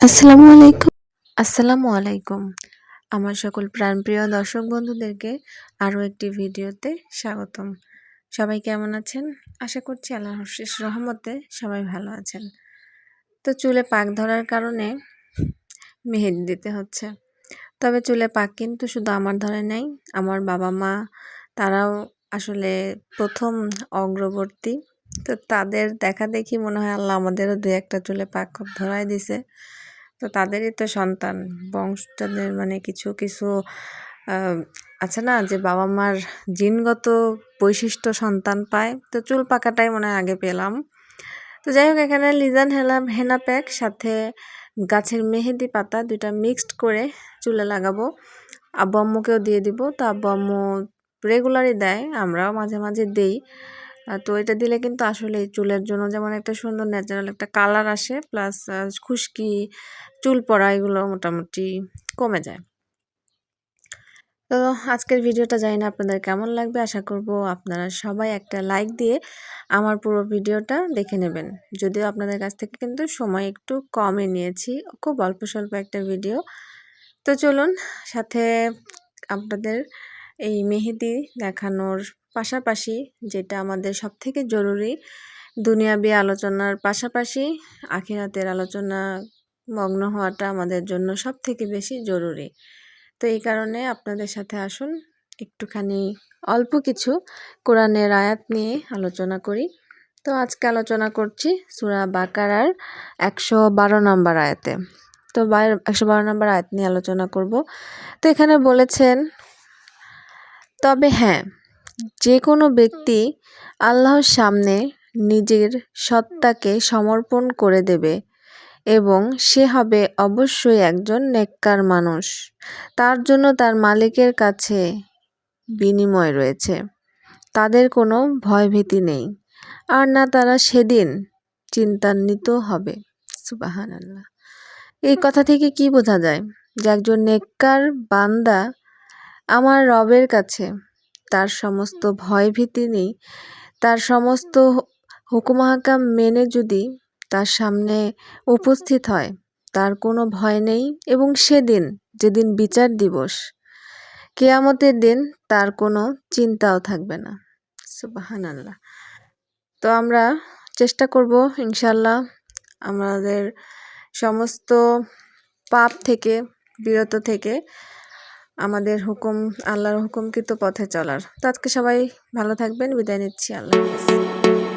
আসসালামু আলাইকুম। আসসালামু আলাইকুম। আমার সকল প্রাণপ্রিয় দর্শক বন্ধুদেরকে আরও একটি ভিডিওতে স্বাগতম। সবাই কেমন আছেন? আশা করছি আল্লাহ শেষ রহমতে সবাই ভালো আছেন। তো চুলে পাক ধরার কারণে মেহেদি দিতে হচ্ছে। তবে চুলে পাক কিন্তু শুধু আমার ধরে নাই, আমার বাবা মা তারাও আসলে প্রথম অগ্রবর্তী। তো তাদের দেখা দেখি মনে হয় আল্লাহ আমাদেরও দু একটা চুলে পাক ধরাই দিছে। তো তাদেরই তো সন্তান। বংশদের মানে কিছু কিছু আছে না যে বাবা মার জিনগত বৈশিষ্ট্য সন্তান পায়। তো চুল পাকাটাই মনে হয় আগে পেলাম। তো যাই হোক, এখানে লিজান হেলাম হেনা প্যাক সাথে গাছের মেহেদি পাতা দুইটা মিক্সড করে চুলে লাগাবো। আব্বু আম্মুকেও দিয়ে দিব। তো আব্বু আম্মু রেগুলারই দেয়, আমরাও মাঝে মাঝে দেই। তো এটা দিলে কিন্তু আসলে চুলের জন্য যেমন একটা সুন্দর ন্যাচারাল একটা কালার আসে প্লাস খুশকি, চুল পড়া এগুলো মোটামুটি কমে যায়। তো আজকের ভিডিওটা জানি না আপনাদের কেমন লাগবে, আশা করব আপনারা সবাই একটা লাইক দিয়ে আমার পুরো ভিডিওটা দেখে নেবেন। যদিও আপনাদের কাছ থেকে কিন্তু সময় একটু কমে নিয়েছি, খুব অল্প স্বল্প একটা ভিডিও তো চলুন, সাথে আপনাদের এই মেহেদি দেখানোর পাশাপাশি যেটা আমাদের সবথেকে জরুরি, দুনিয়াবি আলোচনার পাশাপাশি আখিরাতের আলোচনা মগ্ন হওয়াটা আমাদের জন্য সব থেকে বেশি জরুরি। তো এই কারণে আপনাদের সাথে আসুন, একটুখানি অল্প কিছু কোরআনের আয়াত নিয়ে আলোচনা করি। তো আজকে আলোচনা করছি সুরা বাকারার একশো বারো নম্বর আয়াতে। তো একশো বারো নম্বর আয়াত নিয়ে আলোচনা করব। তো এখানে বলেছেন, তবে হ্যাঁ যে কোনো ব্যক্তি আল্লাহর সামনে নিজের সত্তাকে সমর্পণ করে দেবে এবং সে হবে অবশ্যই একজন নেককার মানুষ। তার জন্য তার মালিকের কাছে বিনিময় রয়েছে। তাদের কোনো ভয়ভীতি নেই। আর না তারা সেদিন চিন্তান্বিত হবে। সুবাহান আল্লাহ এই কথা থেকে কি বোঝা যায় যে একজন নেককার বান্দা আমার রবের কাছে তার সমস্ত ভয়ভীতি নেই। তার সমস্ত হুকুমাহাকাম মেনে যদি তার সামনে উপস্থিত হয়, তার কোনো ভয় নেই এবং সেদিন, যেদিন বিচার দিবস, কেয়ামতের দিন তার কোনো চিন্তাও থাকবে না। সুবাহান আল্লাহ তো আমরা চেষ্টা করব ইনশাল্লাহ আমাদের সমস্ত পাপ থেকে, বিরত থেকে আমাদের হুকুম, আল্লাহর হুকুমকৃত পথে চলার। তো আজকে সবাই ভালো থাকবেন, বিদায় নিচ্ছি, আল্লাহ হাফিজ।